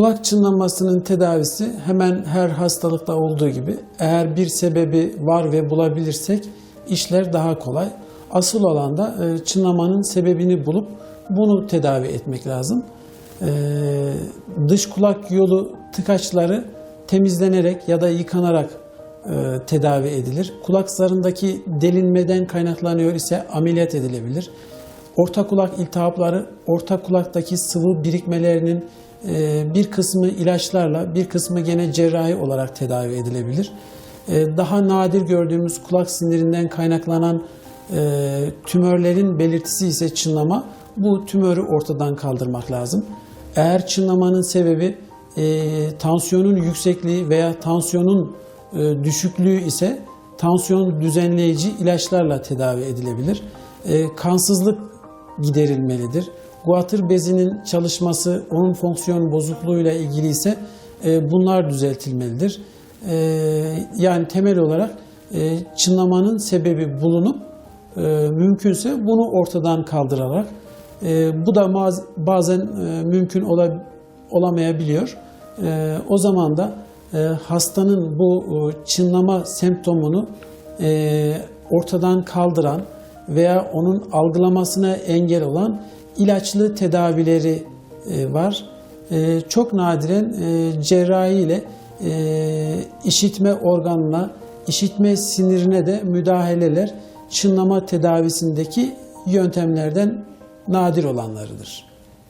Kulak çınlamasının tedavisi hemen her hastalıkta olduğu gibi eğer bir sebebi var ve bulabilirsek işler daha kolay. Asıl olan da e, çınlamanın sebebini bulup bunu tedavi etmek lazım. E, dış kulak yolu tıkaçları temizlenerek ya da yıkanarak e, tedavi edilir. Kulak zarındaki delinmeden kaynaklanıyor ise ameliyat edilebilir. Orta kulak iltihapları, orta kulaktaki sıvı birikmelerinin e, bir kısmı ilaçlarla, bir kısmı gene cerrahi olarak tedavi edilebilir. E, Daha nadir gördüğümüz kulak sinirinden kaynaklanan e, tümörlerin belirtisi ise çınlama. Bu tümörü ortadan kaldırmak lazım. Eğer çınlamanın sebebi tansiyonun yüksekliği veya tansiyonun düşüklüğü ise tansiyon düzenleyici ilaçlarla tedavi edilebilir. Kansızlık giderilmelidir. Guatr bezinin çalışması, onun fonksiyon bozukluğuyla ilgili ise e, bunlar düzeltilmelidir. E, yani temel olarak e, çınlamanın sebebi bulunup e, mümkünse bunu ortadan kaldırarak e, bu da bazen e, mümkün ola- olamayabiliyor. E, o zaman da e, hastanın bu e, çınlama semptomunu e, ortadan kaldıran veya onun algılamasına engel olan ilaçlı tedavileri e, var. E, çok nadiren e, cerrahi ile işitme organına, işitme sinirine de müdahaleler çınlama tedavisindeki yöntemlerden nadir olanlarıdır.